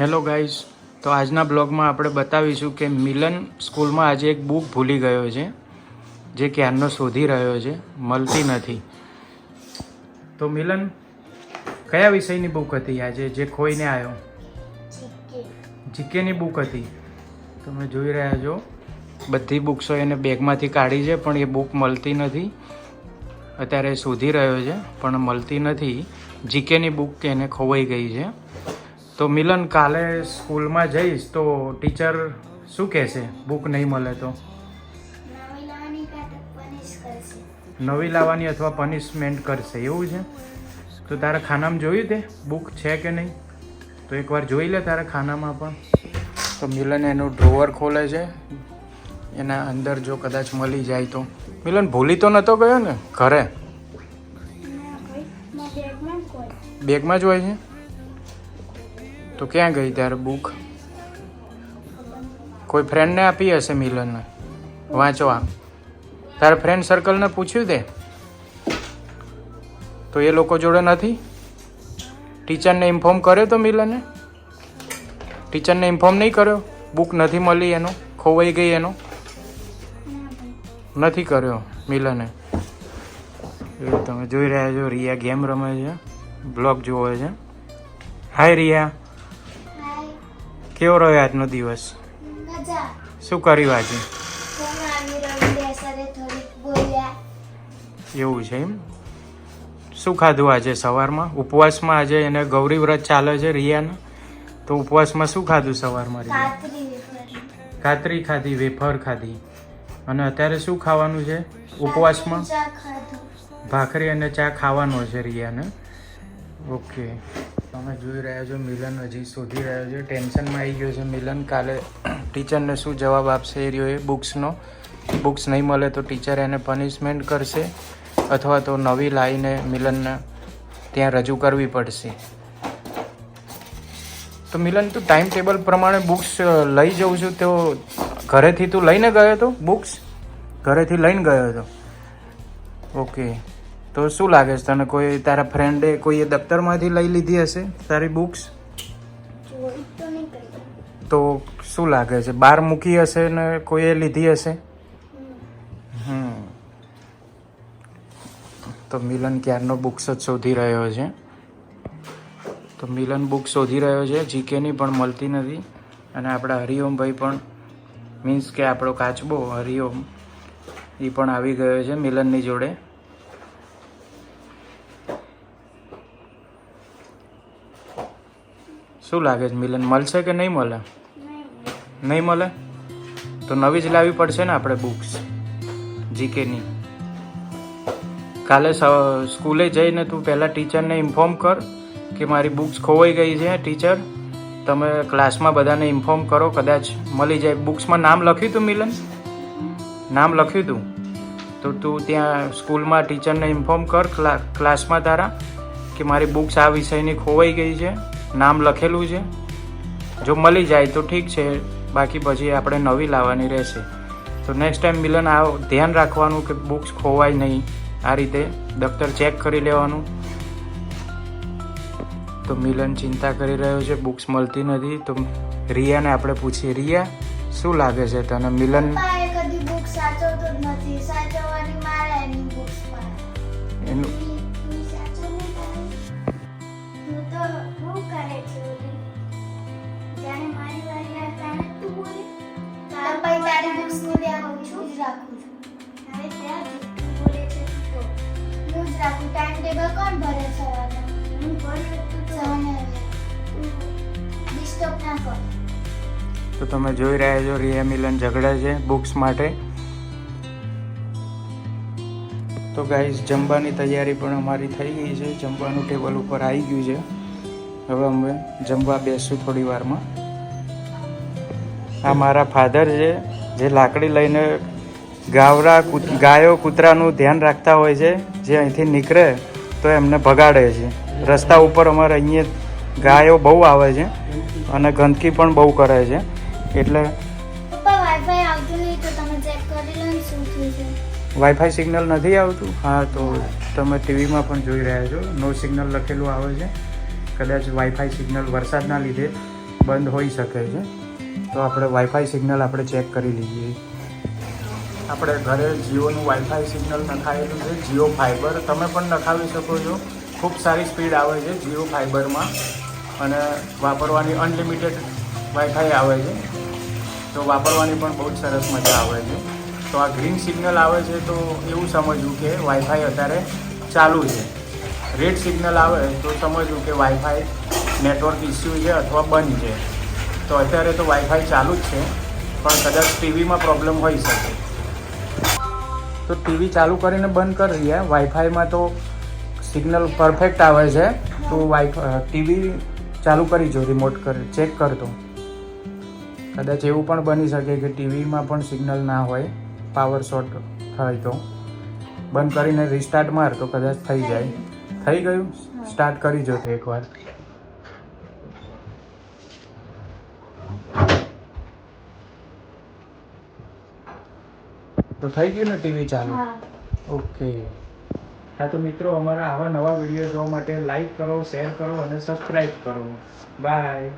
Hello guys તો આજના બ્લોગમાં આપણે બતાવીશું કે મિલન સ્કૂલમાં આજે એક બુક ભૂલી ગયો છે, જે ક્યારનો શોધી રહ્યો છે, મળતી નથી. તો મિલન, કયા વિષયની બુક હતી આજે, જે ખોઈને આવ્યો? જીકેની બુક હતી. તમે જોઈ રહ્યા છો. બધી બુક્સો એને બેગમાંથી કાઢી છે, પણ એ બુક મળતી નથી. અત્યારે શોધી રહ્યો છે, પણ મળતી નથી. જીકેની બુક એને ખોવાઈ ગઈ છે. તો મિલન કાલે સ્કૂલમાં જઈશ તો ટીચર શું કહેશે? બુક નહીં મળે તો? નવી લાવવાની અથવા પનિશમેન્ટ કરશે એવું છે? તો તારા ખાનામાં જોયું તે બુક છે કે નહીં? તો એકવાર જોઈ લે તારા ખાનામાં પણ. તો મિલન એનું ડ્રોવર ખોલે છે. એના અંદર જો કદાચ મળી જાય તો. મિલન ભૂલી તો નહોતો ગયો ને? ઘરે? બેગમાં જ હોય છે? તો ક્યાં ગઈ ત્યારે બુક કોઈ ફ્રેન્ડને આપી હશે મિલનને? વાંચવા તારા ફ્રેન્ડ સર્કલને પૂછ્યું તે? તો એ લોકો જોડે નથી? ટીચરને ઇન્ફોર્મ કર્યો તો મિલને ટીચરને ઇન્ફોર્મ નહીં કર્યો? બુક નથી મળી એનો? ખોવાઈ ગઈ એનો? નથી કર્યો મિલને તમે જોઈ રહ્યા છો, રિયા ગેમ રમે છે. બ્લોગ જોવે છે. હાય રિયા. કેવો રહ્યો આજનો દિવસ? શું કર્યું આજે? એવું છે એમ? શું ખાધું આજે સવારમાં? ઉપવાસમાં આજે એને ગૌરી વ્રત ચાલે છે રિયાના. તો ઉપવાસમાં શું ખાધું સવારમાં રિયા? કાતરી ખાધી વેફર ખાધી. અને અત્યારે શું ખાવાનું છે? ઉપવાસમાં? ભાખરી અને ચા ખાવાનો છે રિયાને. ઓકે. તમે જોઈ રહ્યા છો, મિલન હજી શોધી રહ્યો છે. ટેન્શનમાં આવી ગયો છે મિલન. કાલે ટીચરને શું જવાબ આપશે એ રહ્યો એ બુક્સનો. બુક્સ નહીં મળે તો ટીચર એને પનિશમેન્ટ કરશે અથવા તો નવી લાવીને મિલનને ત્યાં રજૂ કરવી પડશે. તો મિલન, તું ટાઈમ ટેબલ પ્રમાણે બુક્સ લઈ જઉં છું. તો ઘરેથી તું લઈને ગયો હતો બુક્સ? ઘરેથી લઈને ગયો હતો. ઓકે. તો શું લાગે છે? તને કોઈ તારા ફ્રેન્ડે કોઈએ દફતરમાંથી લઈ લીધી હશે, તારી બુક્સ તો શું લાગે છે? બહાર મૂકી હશે ને કોઈએ લીધી હશે? તો મિલન ક્યારનો બુક્સ જ શોધી રહ્યો છે? તો મિલન બુક શોધી રહ્યો છે જીકેની પણ મળતી નથી. અને આપણા હરિઓમભાઈ પણ, મીન્સ કે આપણો કાચબો હરિઓમ એ પણ આવી ગયો છે મિલનની જોડે. શું લાગે છે, મિલન મળશે કે નહીં મળે? નહીં મળે? તો નવી જ લાવવી પડશે ને આપણે બુક્સ, જીકેની. કાલે સ્કૂલે જઈને તું પહેલાં ટીચરને ઇન્ફોર્મ કર કે મારી બુક્સ ખોવાઈ ગઈ છે, ટીચર. તમે ક્લાસમાં બધાને ઇન્ફોર્મ કરો, કદાચ મળી જાય. બુક્સમાં નામ લખ્યું તું, મિલન? નામ લખ્યું તું? તો તું ત્યાં સ્કૂલમાં ટીચરને ઇન્ફોર્મ કર, ક્લા- ક્લાસમાં તારા, કે મારી બુક્સ આ વિષયની ખોવાઈ ગઈ છે. નામ લખેલું છે? જો મળી જાય તો ઠીક છે બાકી પછી આપણે નવી લાવવાની રહેશે. તો નેક્સ્ટ ટાઈમ મિલન આ ધ્યાન રાખવાનું કે બુક્સ ખોવાય નહીં. આ રીતે દફતર ચેક કરી લેવાનું. તો મિલન ચિંતા કરી રહ્યો છે બુક્સ મળતી નથી. તો રિયાને આપણે પૂછીએ રિયા શું લાગે છે તને મિલન? એની જ રાખું છું. હવે ત્યાં જુઠ્ઠું બોલે છે તો હું જ રાખું ટાઈમ ટેબલ કોણ ભરે સવારે? હું ભરે તો સવારે ડિસ્ટર્બ ના કર. તો તમે જોઈ રહ્યા છો રિયા મિલન ઝઘડે છે બુક્સ માટે. તો ગાઈઝ જમવાની તૈયારી પણ અમારી થઈ ગઈ છે. જમવાનું ટેબલ ઉપર આવી ગયું છે. હવે અમે જમવા બેસશું થોડી વારમાં. આ મારા ફાધર છે જે લાકડી લઈને ગાવરા ગાયો કૂતરાનું ધ્યાન રાખતા હોય છે જે અહીંથી નીકળે તો એમને ભગાડે છે. રસ્તા ઉપર અમારે અહીંયા ગાયો બહુ આવે છે અને ગંદકી પણ બહુ કરે છે. એટલે વાઈફાઈ સિગ્નલ નથી આવતું? હા તો તમે ટીવીમાં પણ જોઈ રહ્યા છો. નો સિગ્નલ લખેલું આવે છે. કદાચ વાઈફાઈ સિગ્નલ વરસાદના લીધે બંધ હોઈ શકે છે. તો આપણે વાઈફાઈ સિગ્નલ આપણે ચેક કરી લઈએ. આપણે ઘરે જીઓનું વાઈફાઈ સિગ્નલ નખાયેલું છે, જીઓ ફાઈબર તમે પણ નખાવી શકો છો. ખૂબ સારી સ્પીડ આવે છે જીઓ ફાઈબરમાં અને વાપરવાની અનલિમિટેડ વાઈફાઈ આવે છે. તો વાપરવાની પણ બહુ જ સરસ મજા આવે છે. તો આ ગ્રીન સિગ્નલ આવે છે તો એવું સમજવું કે વાઈફાઈ અત્યારે ચાલુ છે. રેડ સિગ્નલ આવે તો સમજવું કે વાઈફાઈ નેટવર્ક ઇસ્યુ છે અથવા બંધ છે. તો અત્યારે તો વાઈફાઈ ચાલુ જ છે, પણ કદાચ ટીવીમાં પ્રોબ્લેમ હોઈ શકે. તો ટીવી ચાલુ કરીને બંધ કરી રહ્યા વાઈફાઈમાં તો સિગ્નલ પરફેક્ટ આવે છે. તો વાઈફાઈ ટીવી ચાલુ કરી જો રિમોટ કરી ચેક કરતો. કદાચ એવું પણ બની શકે કે ટીવીમાં પણ સિગ્નલ ના હોય પાવર શોર્ટ થાય તો. બંધ કરીને રિસ્ટાર્ટ માર તો કદાચ થઈ જાય. થઈ ગયું? સ્ટાર્ટ કરી જો એકવાર. તો થઈ ગયું ને ટીવી ચાલુ? ઓકે. હા તો મિત્રો અમારા આવા નવા વીડિયો જોવા માટે લાઈક કરો શેર કરો અને સબસ્ક્રાઈબ કરો. બાય